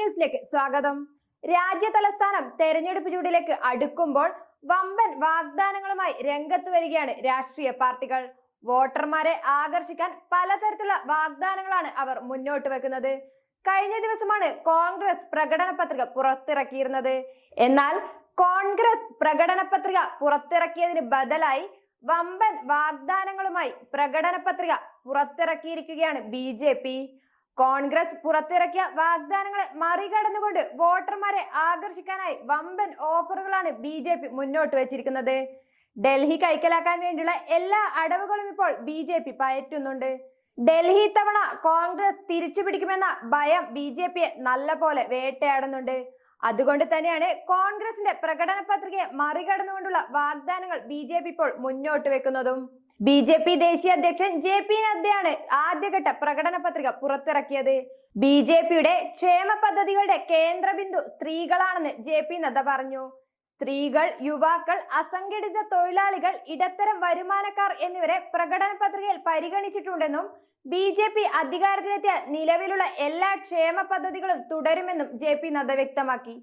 ന്യൂസിലേക്ക് സ്വാഗതം. രാജ്യ തലസ്ഥാനം തെരഞ്ഞെടുപ്പ് ചൂടിലേക്ക് അടുക്കുമ്പോൾ വമ്പൻ വാഗ്ദാനങ്ങളുമായി രംഗത്ത് വരികയാണ് രാഷ്ട്രീയ പാർട്ടികൾ. വോട്ടർമാരെ ആകർഷിക്കാൻ പലതരത്തിലുള്ള വാഗ്ദാനങ്ങളാണ് അവർ മുന്നോട്ട് വെക്കുന്നത്. കഴിഞ്ഞ ദിവസമാണ് കോൺഗ്രസ് പ്രകടന പത്രിക പുറത്തിറക്കിയിരുന്നത്. എന്നാൽ കോൺഗ്രസ് പ്രകടന പത്രിക പുറത്തിറക്കിയതിന് ബദലായി വമ്പൻ വാഗ്ദാനങ്ങളുമായി പ്രകടന പത്രിക പുറത്തിറക്കിയിരിക്കുകയാണ് ബി കോൺഗ്രസ് പുറത്തിറക്കിയ വാഗ്ദാനങ്ങളെ മറികടന്നുകൊണ്ട് വോട്ടർമാരെ ആകർഷിക്കാനായി വമ്പൻ ഓഫറുകളാണ് ബി ജെ പി മുന്നോട്ട് വെച്ചിരിക്കുന്നത്. ഡൽഹി കൈക്കലാക്കാൻ വേണ്ടിയുള്ള എല്ലാ അടവുകളും ഇപ്പോൾ ബി ജെ പി പയറ്റുന്നുണ്ട്. ഡൽഹി തവണ കോൺഗ്രസ് തിരിച്ചു പിടിക്കുമെന്ന ഭയം ബി ജെ പിയെ നല്ല പോലെ വേട്ടയാടുന്നുണ്ട്. അതുകൊണ്ട് തന്നെയാണ് കോൺഗ്രസിന്റെ പ്രകടന പത്രികയെ മറികടന്നുകൊണ്ടുള്ള വാഗ്ദാനങ്ങൾ ബി ജെ പി ഇപ്പോൾ മുന്നോട്ട് വെക്കുന്നതും. ബി ജെ പി ദേശീയ അധ്യക്ഷൻ ജെ പി നദ്ദയാണ് ആദ്യഘട്ട പ്രകടന പത്രിക പുറത്തിറക്കിയത്. ബി ജെ പിയുടെ ക്ഷേമ പദ്ധതികളുടെ കേന്ദ്രബിന്ദു സ്ത്രീകളാണെന്ന് ജെ പി നദ്ദ പറഞ്ഞു. സ്ത്രീകൾ യുവാക്കൾ അസംഘടിത തൊഴിലാളികൾ ഇടത്തരം വരുമാനക്കാർ എന്നിവരെ പ്രകടന പത്രികയിൽ പരിഗണിച്ചിട്ടുണ്ടെന്നും ബി ജെ പി അധികാരത്തിലെത്തിയ നിലവിലുള്ള എല്ലാ ക്ഷേമ പദ്ധതികളും തുടരുമെന്നും ജെ പി നദ്ദ വ്യക്തമാക്കി.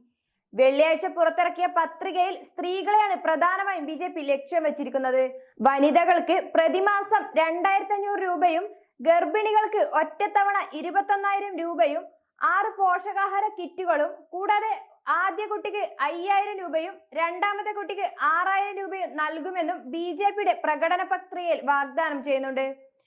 വെള്ളിയാഴ്ച പുറത്തിറക്കിയ പത്രികയിൽ സ്ത്രീകളെയാണ് പ്രധാനമായും ബി ജെ പി ലക്ഷ്യം വെച്ചിരിക്കുന്നത്. വനിതകൾക്ക് പ്രതിമാസം രണ്ടായിരത്തി അഞ്ഞൂറ് രൂപയും ഗർഭിണികൾക്ക് ഒറ്റത്തവണ ഇരുപത്തൊന്നായിരം രൂപയും ആറ് പോഷകാഹാര കിറ്റുകളും കൂടാതെ ആദ്യ കുട്ടിക്ക് അയ്യായിരം രൂപയും രണ്ടാമത്തെ കുട്ടിക്ക് ആറായിരം രൂപയും നൽകുമെന്നും ബി ജെ പിയുടെ പ്രകടന പത്രികയിൽ വാഗ്ദാനം ചെയ്യുന്നുണ്ട്.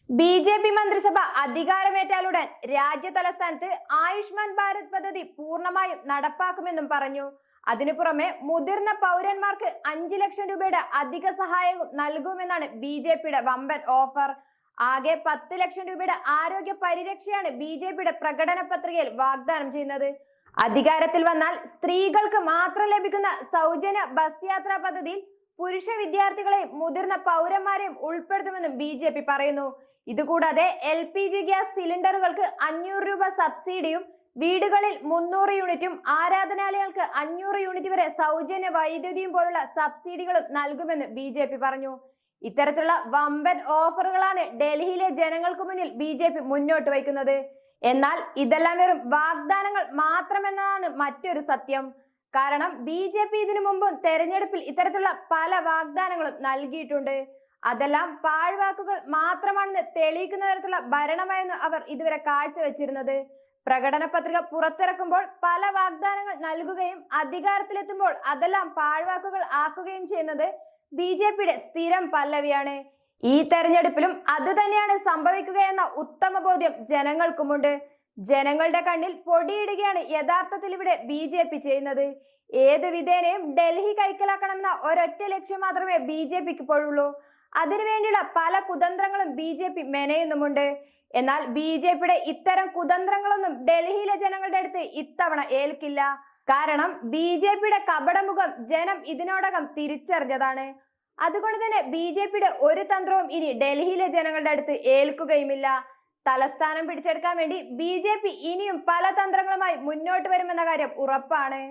ബി ജെ പി മന്ത്രിസഭ അധികാരമേറ്റാലുടൻ രാജ്യ തലസ്ഥാനത്ത് ആയുഷ്മാൻ ഭാരത് പദ്ധതി പൂർണമായും നടപ്പാക്കുമെന്നും പറഞ്ഞു. അതിനു പുറമെ മുതിർന്ന പൗരന്മാർക്ക് അഞ്ചു ലക്ഷം രൂപയുടെ അധിക സഹായവും നൽകുമെന്നാണ് ബി ജെ പിയുടെ വമ്പൻ ഓഫർ. ആകെ പത്ത് ലക്ഷം രൂപയുടെ ആരോഗ്യ പരിരക്ഷയാണ് ബി ജെ പിയുടെ പ്രകടന പത്രികയിൽ വാഗ്ദാനം ചെയ്യുന്നത്. അധികാരത്തിൽ വന്നാൽ സ്ത്രീകൾക്ക് മാത്രം ലഭിക്കുന്ന സൗജന്യ ബസ് യാത്രാ പദ്ധതിയിൽ പുരുഷ വിദ്യാർത്ഥികളെയും മുതിർന്ന പൗരന്മാരെയും ഉൾപ്പെടുത്തുമെന്നും ബി ജെ പി പറയുന്നു. ഇതുകൂടാതെ എൽ പി ജി ഗ്യാസ് സിലിണ്ടറുകൾക്ക് അഞ്ഞൂറ് രൂപ സബ്സിഡിയും വീടുകളിൽ മുന്നൂറ് യൂണിറ്റും ആരാധനാലയങ്ങൾക്ക് അഞ്ഞൂറ് യൂണിറ്റ് വരെ സൗജന്യ വൈദ്യുതിയും പോലുള്ള സബ്സിഡികളും നൽകുമെന്ന് ബി ജെ പി പറഞ്ഞു. ഇത്തരത്തിലുള്ള വമ്പൻ ഓഫറുകളാണ് ഡൽഹിയിലെ ജനങ്ങൾക്ക് മുന്നിൽ ബി ജെ പി മുന്നോട്ട് വയ്ക്കുന്നത്. എന്നാൽ ഇതെല്ലാം വെറും വാഗ്ദാനങ്ങൾ മാത്രമെന്നതാണ് മറ്റൊരു സത്യം. കാരണം ബി ജെ പി ഇതിനു മുമ്പും തെരഞ്ഞെടുപ്പിൽ ഇത്തരത്തിലുള്ള പല വാഗ്ദാനങ്ങളും നൽകിയിട്ടുണ്ട്. അതെല്ലാം പാഴ്വാക്കുകൾ മാത്രമാണെന്ന് തെളിയിക്കുന്ന തരത്തിലുള്ള ഭരണമായിരുന്നു അവർ ഇതുവരെ കാഴ്ചവെച്ചിരുന്നത്. പ്രകടന പത്രിക പുറത്തിറക്കുമ്പോൾ പല വാഗ്ദാനങ്ങൾ നൽകുകയും അധികാരത്തിലെത്തുമ്പോൾ അതെല്ലാം പാഴ്വാക്കുകൾ ആക്കുകയും ചെയ്യുന്നത് ബി ജെ പിയുടെ സ്ഥിരം പല്ലവിയാണ്. ഈ തെരഞ്ഞെടുപ്പിലും അതുതന്നെയാണ് സംഭവിക്കുകയെന്ന ഉത്തമ ബോധ്യം ജനങ്ങൾക്കുമുണ്ട്. ജനങ്ങളുടെ കണ്ണിൽ പൊടിയിടുകയാണ് യഥാർത്ഥത്തിൽ ഇവിടെ ബി ജെ പി ചെയ്യുന്നത്. ഏത് വിധേനയും ഡൽഹി കൈക്കലാക്കണമെന്ന ഒരൊറ്റ ലക്ഷ്യം മാത്രമേ ബി ജെ പിക്ക് ഇപ്പോഴുള്ളൂ. അതിനുവേണ്ടിയുള്ള പല കുതന്ത്രങ്ങളും ബി ജെ പി മെനയുന്നുമുണ്ട്. എന്നാൽ ബി ജെ പിയുടെ ഇത്തരം കുതന്ത്രങ്ങളൊന്നും ഡൽഹിയിലെ ജനങ്ങളുടെ അടുത്ത് ഇത്തവണ ഏൽക്കില്ല. കാരണം ബി ജെ പിയുടെ കപടമുഖം ജനം ഇതിനോടകം തിരിച്ചറിഞ്ഞതാണ്. അതുകൊണ്ട് തന്നെ ബി ജെ പിയുടെ ഒരു തന്ത്രവും ഇനി ഡൽഹിയിലെ ജനങ്ങളുടെ അടുത്ത് ഏൽക്കുകയുമില്ല. തലസ്ഥാനം പിടിച്ചെടുക്കാൻ വേണ്ടി ബി ഇനിയും പല തന്ത്രങ്ങളുമായി മുന്നോട്ട് വരുമെന്ന കാര്യം ഉറപ്പാണ്.